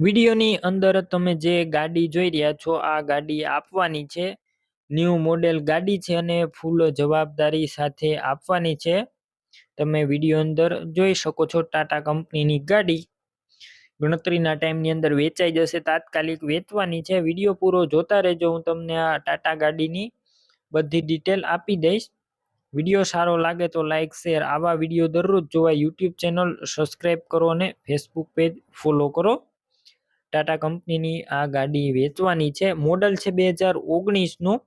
વિડીયોની અંદર તમે જે ગાડી જોઈ રહ્યા છો, આ ગાડી આપવાની છે. ન્યૂ મોડેલ ગાડી છે અને ફૂલ જવાબદારી સાથે આપવાની છે. તમે વીડિયો અંદર જોઈ શકો છો, ટાટા કંપનીની ગાડી. ગણતરીના ટાઈમની અંદર વેચાઈ જશે, તાત્કાલિક વેચવાની છે. વીડિયો પૂરો જોતા રહેજો, હું તમને આ ટાટા ગાડીની બધી ડિટેલ આપી દઈશ. વીડિયો સારો લાગે તો લાઇક શેર, આવા વીડિયો દરરોજ જોવા યુટ્યુબ ચેનલ સબસ્ક્રાઈબ કરો અને ફેસબુક પેજ ફોલો કરો. ટાટા કંપનીની આ ગાડી વેચવાની છે. મોડલ છે બે હજાર ઓગણીસનું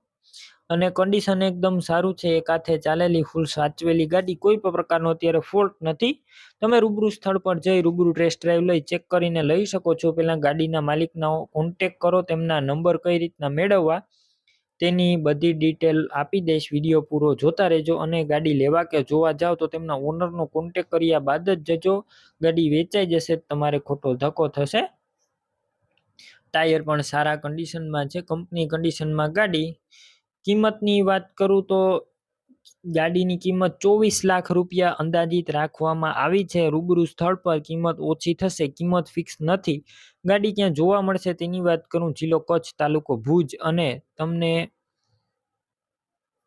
અને કન્ડિશન એકદમ સારું છે. એક હાથે ચાલેલી ફૂલ સાચવેલી ગાડી. કોઈ પણ પ્રકારનો અત્યારે ફોલ્ટ નથી. તમે રૂબરૂ સ્થળ પર જઈ રૂબરૂ ટેસ્ટ ડ્રાઈવ લઈ ચેક કરીને લઈ શકો છો. પહેલાં ગાડીના માલિકના કોન્ટેક કરો, તેમના નંબર કઈ રીતના મેળવવા, તેની બધી ડિટેલ આપી દઈશ. વીડિયો પૂરો જોતા રહેજો અને ગાડી લેવા કે જોવા જાઓ તો તેમના ઓનરનો કોન્ટેક કર્યા બાદ જ જજો. ગાડી વેચાઈ જશે, તમારે ખોટો ધક્કો થશે. ટાયર પણ સારા કન્ડિશનમાં છે. કંપની કન્ડિશનમાં ગાડી. કિંમતની વાત કરું તો ગાડીની કિંમત ચોવીસ લાખ રૂપિયા અંદાજિત રાખવામાં આવી છે. રૂબરૂ સ્થળ પર કિંમત ઓછી થશે, કિંમત ફિક્સ નથી. ગાડી ક્યાં જોવા મળશે તેની વાત કરું જિલ્લો કચ્છ તાલુકો ભુજ અને તમને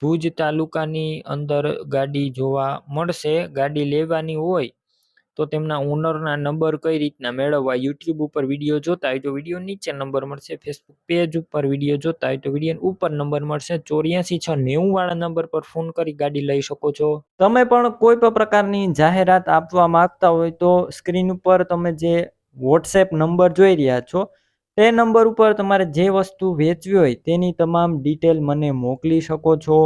ભુજ તાલુકાની અંદર ગાડી જોવા મળશે. ગાડી લેવાની હોય તો તેમના ઓનરના નંબર કઈ રીતના મેળવવા યુટ્યુબ ઉપર વીડિયો જોતા હોય તો વીડિયો નીચે નંબર મળશે ફેસબુક પેજ ઉપર વીડિયો જોતા હોય તો વીડિયો ઉપર નંબર મળશે, ચોર્યાસી છ નેવું વાળા નંબર પર ફોન કરી ગાડી લઈ શકો છો. તમે પણ કોઈ પણ પ્રકારની જાહેરાત આપવા માંગતા હોય તો સ્ક્રીન ઉપર તમે જે વોટ્સએપ નંબર જોઈ રહ્યા છો, તે નંબર ઉપર તમારે જે વસ્તુ વેચવી હોય તેની તમામ ડિટેલ મને મોકલી શકો છો.